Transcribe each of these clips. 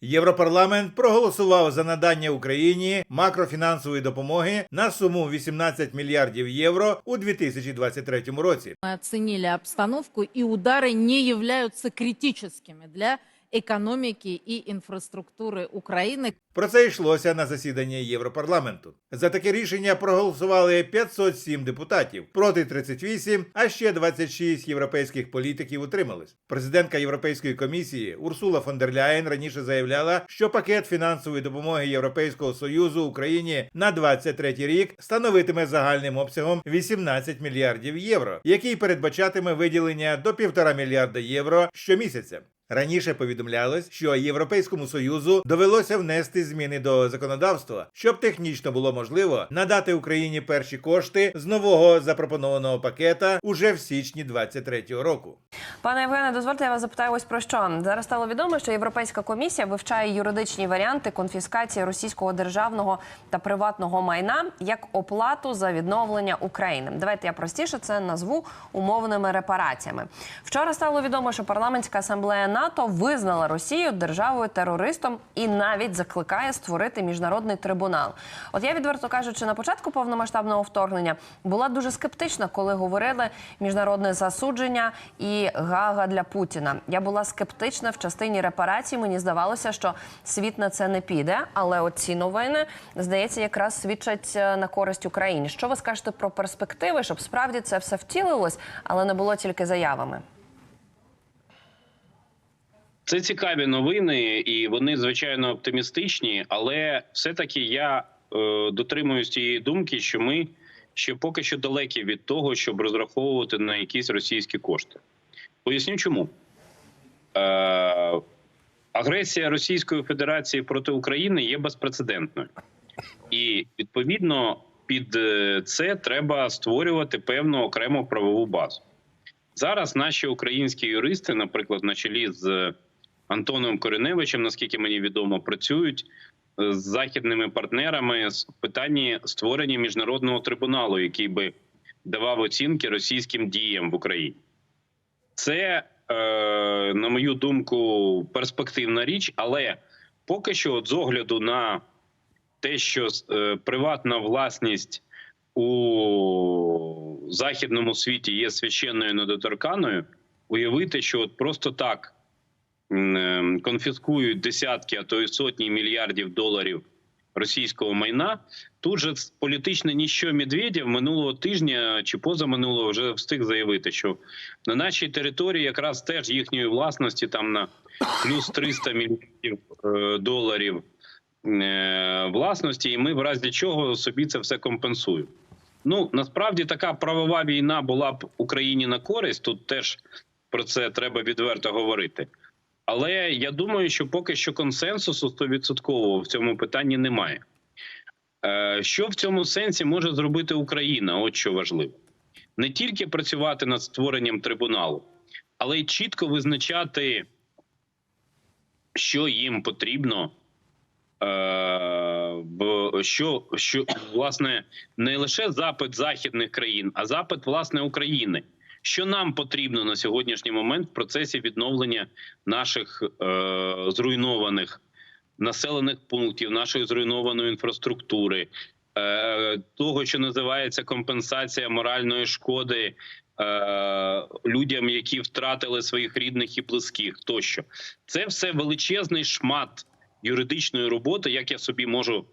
Європарламент проголосував за надання Україні макрофінансової допомоги на суму 18 мільярдів євро у 2023 році. Ми оцінили обстановку, і удари не являються критичними для экономики и инфраструктуры Украины. Про це йшлося на засіданні Європарламенту. За таке рішення проголосували 507 депутатів, проти 38, а ще 26 європейських політиків утримались. Президентка Європейської комісії Урсула фон дер Ляєн раніше заявляла, що пакет фінансової допомоги Європейського союзу Україні на 23 рік становитиме загальним обсягом 18 мільярдів євро, який передбачатиме виділення до 1,5 мільярда євро щомісяця. Раніше повідомлялось, що Європейському союзу довелося внести зміни до законодавства, щоб технічно було можливо надати Україні перші кошти з нового запропонованого пакета уже в січні 2023 року. Пане Євгене, дозвольте, я вас запитаю ось про що. Зараз стало відомо, що Європейська комісія вивчає юридичні варіанти конфіскації російського державного та приватного майна як оплату за відновлення України. Давайте я простіше це назву умовними репараціями. Вчора стало відомо, що парламентська асамблея НАТО визнала Росію державою терористом і навіть закликає створити міжнародний трибунал. От я відверто кажучи, на початку повномасштабного вторгнення була дуже скептична, коли говорили міжнародне засудження і гага для Путіна. Я була скептична в частині репарацій. Мені здавалося, що світ на це не піде. Але оці новини здається, якраз свідчать е, на користь Україні. Що ви скажете про перспективи, щоб справді це все втілилось, але не було тільки заявами? Це цікаві новини, і вони звичайно оптимістичні. Але все-таки я е, дотримуюсь тієї думки, що ми ще поки що далекі від того, щоб розраховувати на якісь російські кошти. Поясню, чому е, агресія Російської Федерації проти України є безпрецедентною, і відповідно під е, це треба створювати певну окрему правову базу. Зараз наші українські юристи, наприклад, на чолі з Антоном Кореневичем, наскільки мені відомо, працюють е, з західними партнерами з питанні створення міжнародного трибуналу, який би давав оцінки російським діям в Україні. Це, е, на мою думку, перспективна річ, але поки що, от з огляду на те, що е, приватна власність у західному світі є священною недоторканою, уявити, що от просто так конфіскують десятки, а то й сотні мільярдів доларів російського майна. Тут же політичне ніщо Медведєв минулого тижня чи позаминулого вже встиг заявити, що на нашій території якраз теж їхньої власності там на плюс 300 мільярдів е, доларів е, власності, і ми в разі чого собі це все компенсуємо. Ну насправді така правова війна була б Україні на користь. Тут теж про це треба відверто говорити. Але я думаю, що поки що консенсусу 100% в цьому питанні немає. Е, Що в цьому сенсі може зробити Україна? От що важливо, не тільки працювати над створенням трибуналу, але й чітко визначати, що їм потрібно. Е, що, що власне не лише запит західних країн, а запит власне України. Що нам потрібно на сьогоднішній момент в процесі відновлення наших е, зруйнованих населених пунктів, нашої зруйнованої інфраструктури, е, того, що називається компенсація моральної шкоди е, людям, які втратили своїх рідних і близьких, тощо. Це все величезний шмат юридичної роботи, як я собі можу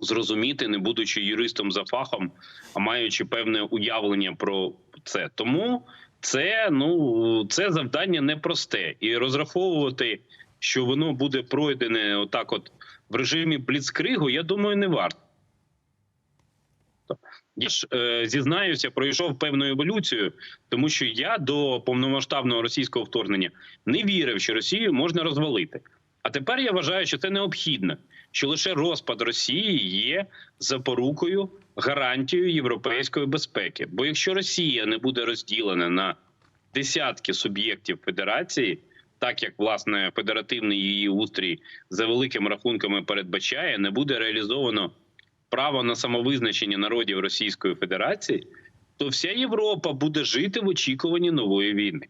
зрозуміти, не будучи юристом за фахом, а маючи певне уявлення про це. Тому це ну це завдання непросте, і розраховувати, що воно буде пройдене отак, от в режимі бліцкригу, я думаю, не варто. Я ж е, зізнаюся, пройшов певну еволюцію, тому що я до повномасштабного російського вторгнення не вірив, що Росію можна розвалити. А тепер я вважаю, що це необхідно, що лише розпад Росії є запорукою, гарантією європейської безпеки. Бо якщо Росія не буде розділена на десятки суб'єктів федерації, так як власне федеративний її устрій за великими рахунками передбачає, не буде реалізовано право на самовизначення народів Російської Федерації, то вся Європа буде жити в очікуванні нової війни.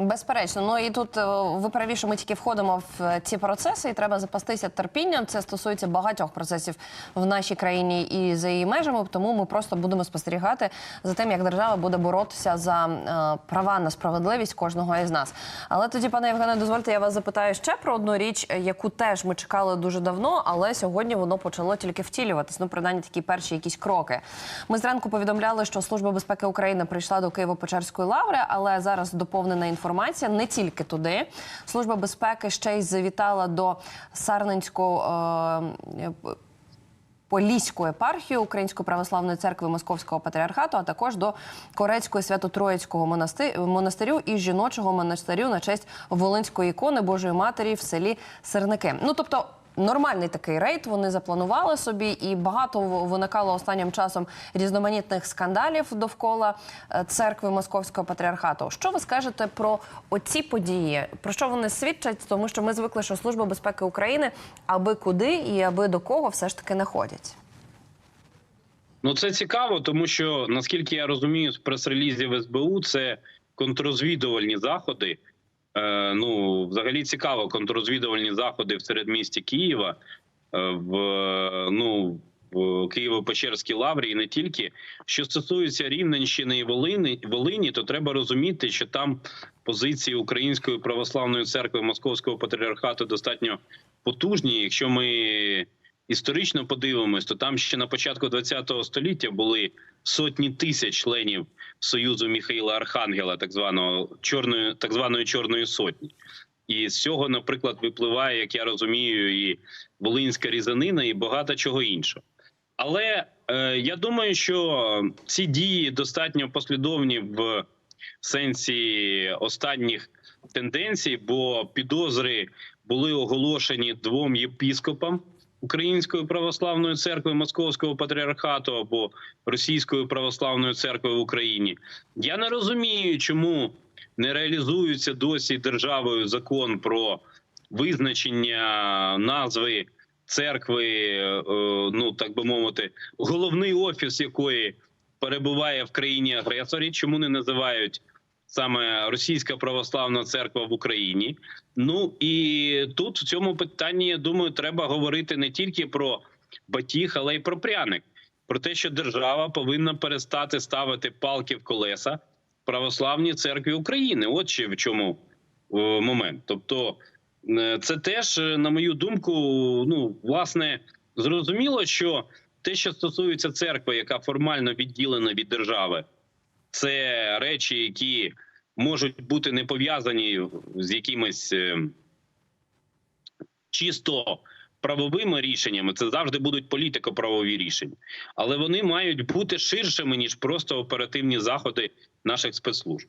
Безперечно, ну і тут е, ви праві, що ми тільки входимо в е, ці процеси, і треба запастися терпінням. Це стосується багатьох процесів в нашій країні і за її межами. Тому ми просто будемо спостерігати за тим, як держава буде боротися за е, права на справедливість кожного із нас. Але тоді, пане Євгене, дозвольте, я вас запитаю ще про одну річ, яку теж ми чекали дуже давно, але сьогодні воно почало тільки втілюватись. Ну, принаймні, такі перші якісь кроки. Ми зранку повідомляли, що Служба безпеки України прийшла до Києво-Печерської лаври, але зараз доповнена інформація не тільки туди. Служба безпеки ще й завітала до Сарненського. Е, Поліську епархію Української православної церкви Московського патріархату, а також до Корецької свято-троїцького монасти- монастирю і жіночого монастирю на честь Волинської ікони Божої Матері в селі Серники. Ну тобто. Нормальний такий рейд вони запланували собі, і багато виникало останнім часом різноманітних скандалів довкола е, церкви Московського патріархату. Що ви скажете про оці події? Про що вони свідчать? Тому що ми звикли, що Служба безпеки України аби куди і аби до кого все ж таки не ходять. Ну це цікаво, тому що наскільки я розумію, з прес-релізів СБУ це контррозвідувальні заходи. Е, ну, взагалі цікаво, контррозвідувальні заходи в середмісті Києва, е, в ну в Києво-Печерській лаврі, і не тільки. Що стосується Рівненщини і Волині, Волині, то треба розуміти, що там позиції Української православної церкви Московського патріархату достатньо потужні. Якщо ми історично подивимось, то там ще на початку ХХ століття були сотні тисяч членів Союзу Михаїла Архангела, так званого чорної, так званої Чорної сотні. І з цього, наприклад, випливає, як я розумію, і волинська різанина, і багато чого іншого. Але е, я думаю, що ці дії достатньо послідовні в сенсі останніх тенденцій, бо підозри були оголошені двом єпіскопам Української православної церкви Московського патріархату або Російської православної церкви в Україні. Я не розумію, чому не реалізується досі державою закон про визначення назви церкви, е, ну так би мовити, головний офіс якої перебуває в країні агресорі. Чому не називають саме Російська православна церква в Україні? Ну і тут в цьому питанні я думаю, треба говорити не тільки про батіг, але й про пряник. Про те, що держава повинна перестати ставити палки в колеса православній церкві України. От ще в чому е, момент. Тобто, е, це теж, е, на мою думку, ну власне зрозуміло, що те, що стосується церкви, яка формально відділена від держави, це речі, які можуть бути не пов'язані з якимись е, чисто правовими рішеннями. Це завжди будуть політико-правові рішення, але вони мають бути ширшими ніж просто оперативні заходи наших спецслужб.